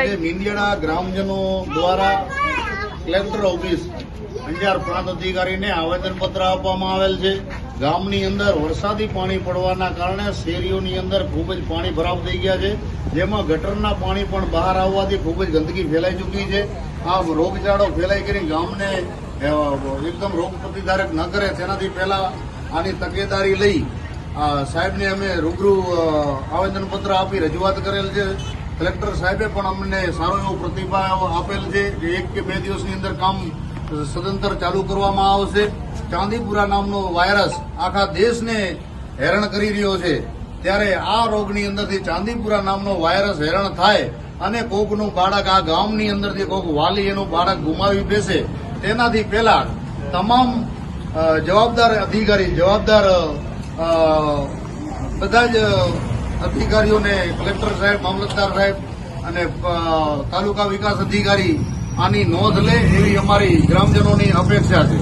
આજે મીંડિયાળા ગ્રામજનો દ્વારા કલેક્ટર ઓફિસ અંજાર પ્રાંત અધિકારીને આવેદનપત્ર આપવામાં આવેલ છે. ગામની અંદર વરસાદી પાણી પડવાના કારણે શેરીઓની અંદર ખૂબ જ પાણી ભરાવ થઈ ગયા છે. જેમાં ગટરના પાણી પણ બહાર આવવાથી ખૂબ જ ગંદકી ફેલાઈ ચૂકી છે. આ રોગચાળો ફેલાઈ કરી ગામને એકદમ રોગ પ્રતિકારક ન કરે તેનાથી પહેલા આની તકેદારી લઈ સાહેબને અમે રૂબરૂ આવેદનપત્ર આપી રજૂઆત કરેલ છે. કલેક્ટર સાહેબે પણ અમને સારો એવો પ્રતિભાવ આપેલ છે કે એક કે બે દિવસની અંદર કામ સદંતર ચાલુ કરવામાં આવશે. ચાંદીપુરા નામનો વાયરસ આખા દેશને હેરાન કરી રહ્યો છે. ત્યારે આ રોગની અંદરથી ચાંદીપુરા નામનો વાયરસ હેરાન થાય અને કોકનું બાળક આ ગામની અંદરથી કોક વાલી એનું બાળક ગુમાવી બેસે. તેનાથી પહેલા તમામ જવાબદાર અધિકારી, જવાબદાર બધા જ અધિકારીઓને કલેક્ટર સાહેબ, મામલતદાર સાહેબ અને તાલુકા વિકાસ અધિકારી આની નોંધ લે એવી અમારી ગ્રામજનોની અપેક્ષા છે.